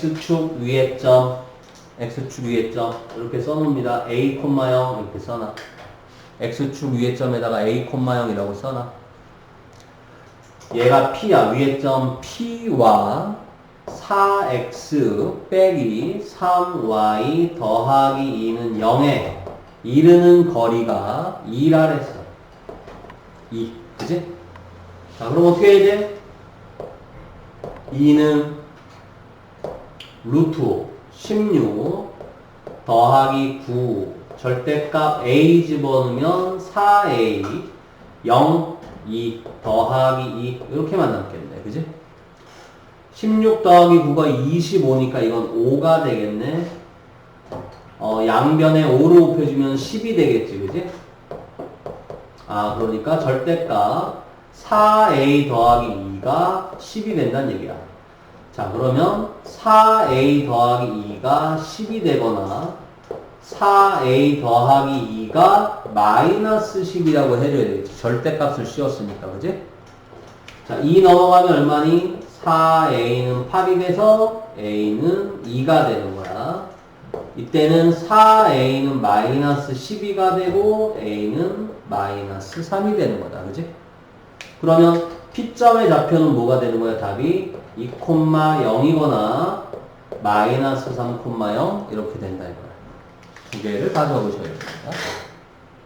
x축 위에 점, x축 위에 점 이렇게 써놓습니다. a, 0 이렇게 써놔. x축 위에 점에다가 a, 0이라고 써놔. 얘가 p야. 위에 점 p와 4x 빼기 3y 더하기 2는 0에 이르는 거리가 2라 했어. 2. 그지? 자, 그럼 어떻게 해야 돼? 2는 루트 16 더하기 9 절대값 a 집어넣으면 4a 0 2 더하기 2 이렇게만 남겠네 그지? 16 더하기 9가 25니까 이건 5가 되겠네 어, 양변에 5를 곱해주면 10이 되겠지 그지? 아 그러니까 절대값 4a 더하기 2가 10이 된다는 얘기야 자 그러면 4a 더하기 2가 10이 되거나 4a 더하기 2가 마이너스 10이라고 해줘야 되겠지 절대값을 씌웠으니까 그지? 자, 2 넘어가면 얼마니? 4a는 8이 돼서 a는 2가 되는 거야. 이때는 4a는 마이너스 12가 되고 a는 마이너스 3이 되는 거다. 그지? 그러면 P점의 좌표는 뭐가 되는 거야? 답이 2,0이거나 마이너스 3,0 이렇게 된다 이거야. 두 개를 가져오셔야 됩니다.